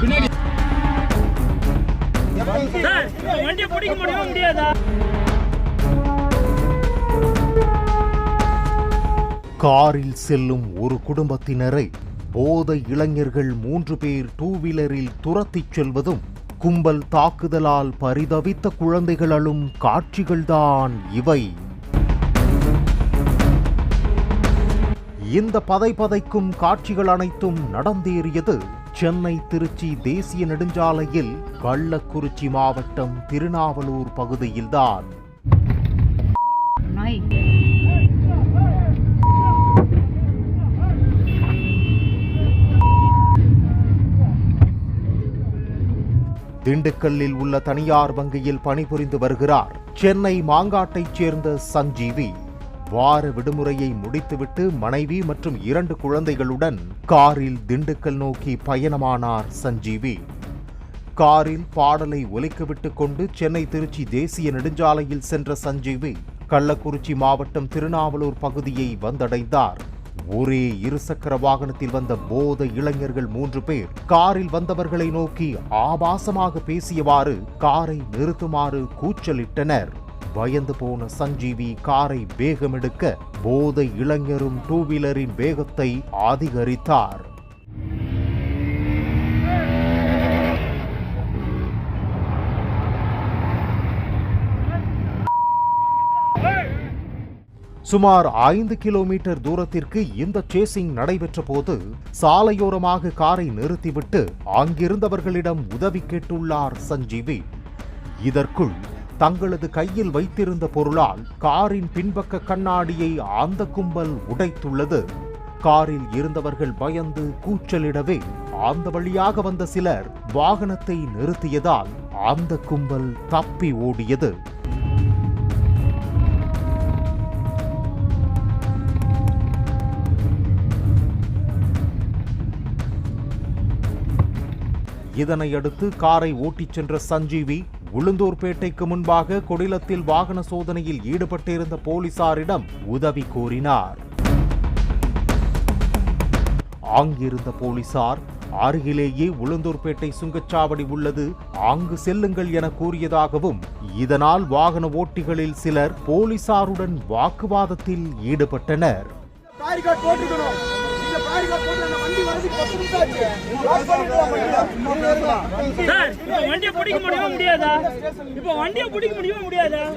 பின்னாடி. வச்சிட்டான் அவன் பிடிக்க முடியுமா முடியாதா? காரில் செல்லும் ஒரு குடும்பத்தினரை போத இளைஞர்கள் மூன்று பேர் டூ வீலரில் துரத்திச் செல்வதும் கும்பல் தாக்குதலால் பரிதவித்த குழந்தைகள் அழும் காட்சிகள்தான் இவை. இந்த பதைபதைக்கும் காட்சிகள் அனைத்தும் நடந்தேறியது சென்னை திருச்சி தேசிய நெடுஞ்சாலையில் கள்ளக்குறிச்சி மாவட்டம் திருநாவலூர் பகுதியில்தான். திண்டுக்கல்லில் உள்ள தனியார் வங்கியில் பணிபுரிந்து வருகிறார் சென்னை மாங்காட்டைச் சேர்ந்த சஞ்சீவி. வார விடுமுறையை முடித்துவிட்டு மனைவி மற்றும் இரண்டு குழந்தைகளுடன் காரில் திண்டுக்கல் நோக்கி பயணமானார் சஞ்சீவி. காரில் பாடலை ஒலிக்கவிட்டு கொண்டு சென்னை திருச்சி தேசிய நெடுஞ்சாலையில் சென்ற சஞ்சீவி கள்ளக்குறிச்சி மாவட்டம் திருநாவலூர் பகுதியை வந்தடைந்தார். ஒரே இருசக்கர வாகனத்தில் வந்த போத இளைஞர்கள் மூன்று பேர் காரில் வந்தவர்களை நோக்கி ஆபாசமாக பேசியவாறு காரை நிறுத்துமாறு கூச்சலிட்டனர். பயந்து போன சஞ்சீவி காரை வேகமெடுக்க போதை இளைஞரும் டூ வீலரின் வேகத்தை அதிகரித்தார் சுமார் ஐந்து கிலோமீட்டர் தூரத்திற்கு இந்த சேசிங் நடைபெற்ற போது சாலையோரமாக காரை நிறுத்திவிட்டு அங்கிருந்தவர்களிடம் உதவி கேட்டுள்ளார் சஞ்சீவி. இதற்குள் தங்களது கையில் வைத்திருந்த பொருளால் காரின் பின்பக்க கண்ணாடியை அந்த கும்பல் உடைத்துள்ளது. காரில் இருந்தவர்கள் பயந்து கூச்சலிடவே அந்த வழியாக வந்த சிலர் வாகனத்தை நிறுத்தியதால் அந்த கும்பல் தப்பி ஓடியது. இதனையடுத்து காரை ஓட்டிச் சென்ற சஞ்சீவி உளுந்தூர்பேட்டைக்கு முன்பாக கொடிலத்தில் வாகன சோதனையில் ஈடுபட்டிருந்த போலீசாரிடம் உதவி கோரினார். ஆங்கிருந்த போலீசார் அருகிலேயே உளுந்தூர்பேட்டை சுங்கச்சாவடி உள்ளது அங்கு செல்லுங்கள் என கூறியதாகவும் இதனால் வாகன ஓட்டிகளில் சிலர் போலீசாருடன் வாக்குவாதத்தில் ஈடுபட்டனர். வண்டியை. சார் வண்டியை பிடிக்க முடியுமா முடியாதா? இப்போ வண்டியை பிடிக்க முடியுமா முடியாதா?